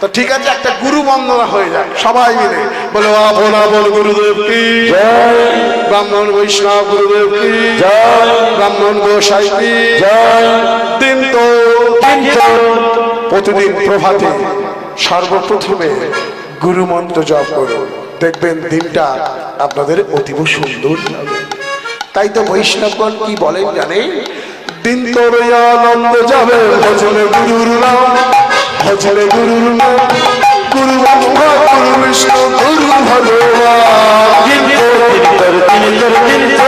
তো ঠিক আছে একটা গুরু বন্দনা হয়ে যায় সবাই মিলে। বলে আপন গুরুদেব কি? জয়। ব্রাহ্মণ বৈষ্ণব গুরুদেব কি? জয়। ব্রাহ্মণ গোসাই কি? জয়। দিন তো প্রতিদিন প্রভাতে সর্বপ্রথমে গুরু মন্ত্র জপ করুন। দেখবেন দিনটা আপনাদের অতীব সুন্দর তাই তো বৈষ্ণবগণ কি বলেন জানেন? দিন তোর আনন্দ যাবে ভজনে গুরুর নাম। ভজনে গুরুর নাম গুরু ব্রহ্মা গুরু বিষ্ণু গুরু ভগবান কিন্তু কিন্তু কিন্তু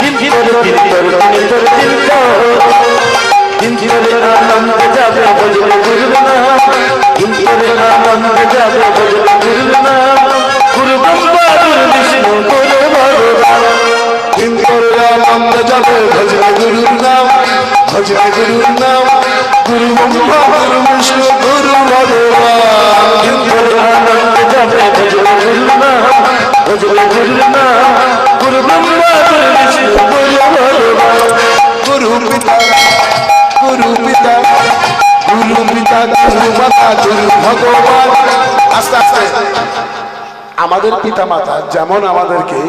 কিন্তু কিন্তু কিন্তু কিন্তু আনন্দ যাবে বজলে গুরু নাম কিন্তু আনন্দ যাবে বজলে গুরু নাম গুরু ব্রহ্মা গুরু বিষ্ণু গুরু ভগবান দিন তোর আনন্দ যাবে ভজনে গুরুর নাম গুরুর নাম আমাদের পিতা মাতা যেমন আমাদেরকে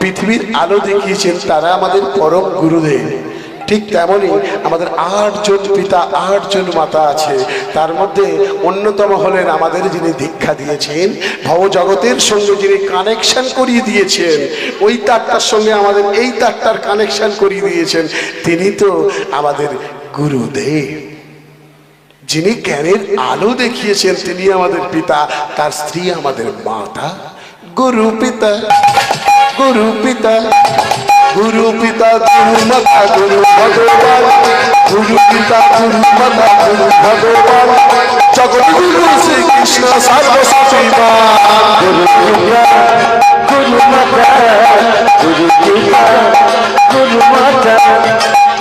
পৃথিবীর আলো দেখিয়েছেন তারা আমাদের পরম গুরুদেব। ঠিক তেমনই আমাদের আটজন পিতা, আটজন মাতা আছে। তার মধ্যে অন্যতম হলেন আমাদের যিনি দীক্ষা দিয়েছেন, ভবজগতের সঙ্গে যিনি কানেকশন করিয়ে দিয়েছেন, ওই তারটার সঙ্গে আমাদের এই তারটার কানেকশন করিয়ে দিয়েছেন, তিনি তো আমাদের গুরুদেব। যিনি জ্ঞানের আলো দেখিয়েছেন, তিনি আমাদের পিতা, তার স্ত্রী আমাদের মাতা, গুরু পিতা গুরু পিতা। গুরু পিতা, গুরু মাতা, গুরু ভগবান। গুরু পিতা, গুরু মাতা, গুরু ভগবান। জগৎ গুরু শ্রীকৃষ্ণ সর্বশক্তিমান। গুরু পিতা, গুরু মাতা, গুরু পিতা, গুরু মাতা।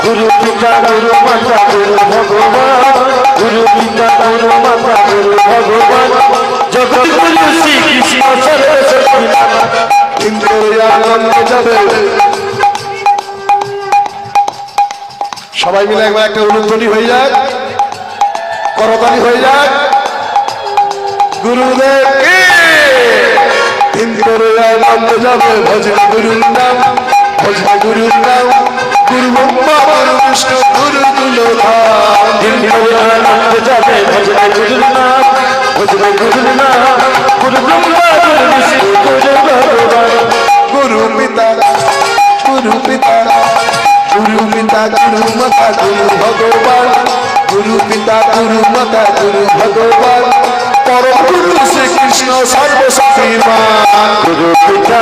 গুরু পিতা, গুরু মাতা, গুরু ভগবান। গুরু পিতা, গুরু মাতা, গুরু ভগবান। জগৎ গুরু শ্রীকৃষ্ণ সরস্বতী কিন্তু আনন্দ যাবে সবাই মিলে একবার একটা উলুধ্বনি হয়ে যাক। করতালি হয়ে যাক। গুরুদেব পিতা গুরু মাতা গুরু ভগবান গুরু পিতা গুরু মাতা গুরু ভগবান পরম শ্রীকৃষ্ণ সর্বশক্তিমান গুরু পিতা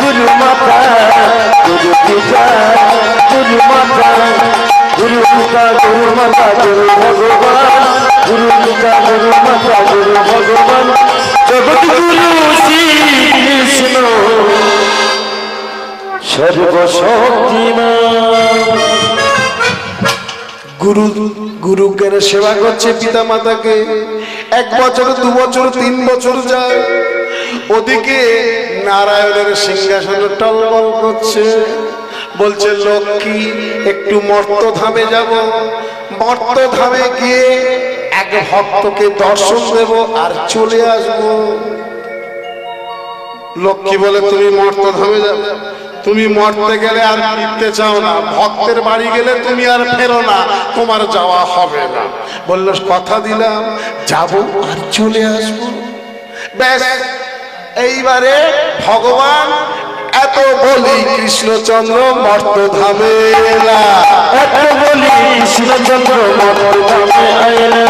গুরু মাতা গুরু পিতা গুরু মাতা গুরু পিতা গুরু মাতা গুরু ভগবান গুরু পিতা গুরু মাতা গুরু ভগবান জগৎ গুরু শ্রী কৃষ্ণ সর্বশক্তিমান গুরু গুরু জ্ঞানের সেবা করছে পিতা মাতাকে এক বছর, দু বছর, তিন বছর যায়। ওদিকে নারায়ণের সিংহাসন টলমল করছে। বলছে, লক্ষ্মী, একটু মর্তধামে যাব। মর্তধামে গিয়ে এক ভক্তকে দর্শন দেব আর চলে আসব। লক্ষ্মী বলে, তুমি মর্তধামে যাবে। তুমি মরতে গেলে আর ফিরতে চাও না। ভক্তের বাড়ি গেলে তুমি আর ফেরো না। তোমার যাওয়া হবে না। বলল কথা দিলাম যাব আর চলে আসব। ব্যাস এইবারে ভগবান এত বলি কৃষ্ণচন্দ্র মর্তধামে এলা। এত বলি কৃষ্ণচন্দ্র মর্তধামে আয়লা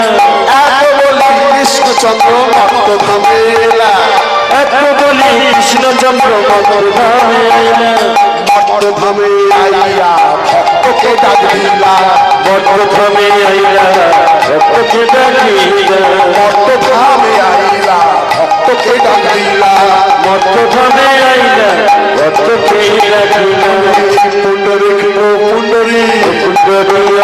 এত বলি কৃষ্ণচন্দ্র মর্তধামে এলা। এত কৃষ্ণচন্দ্র মর্তধামে আইয়া ভক্তকে ডাক দিলা মর্তধামে আয়লা ভক্তকে ডাকিলা। মর্তধামে আইলা ভক্তকে ডাকিলা। পুণ্ডরিক ও পুণ্ডরী কুণ্ডলী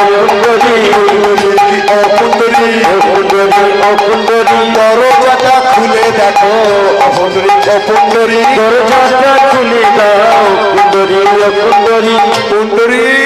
খুলে দেখো অপুণ্ডরী ও দরজাটা খুলে দাও কুন্দরী অকুণ্ডলী পুণ্ডরী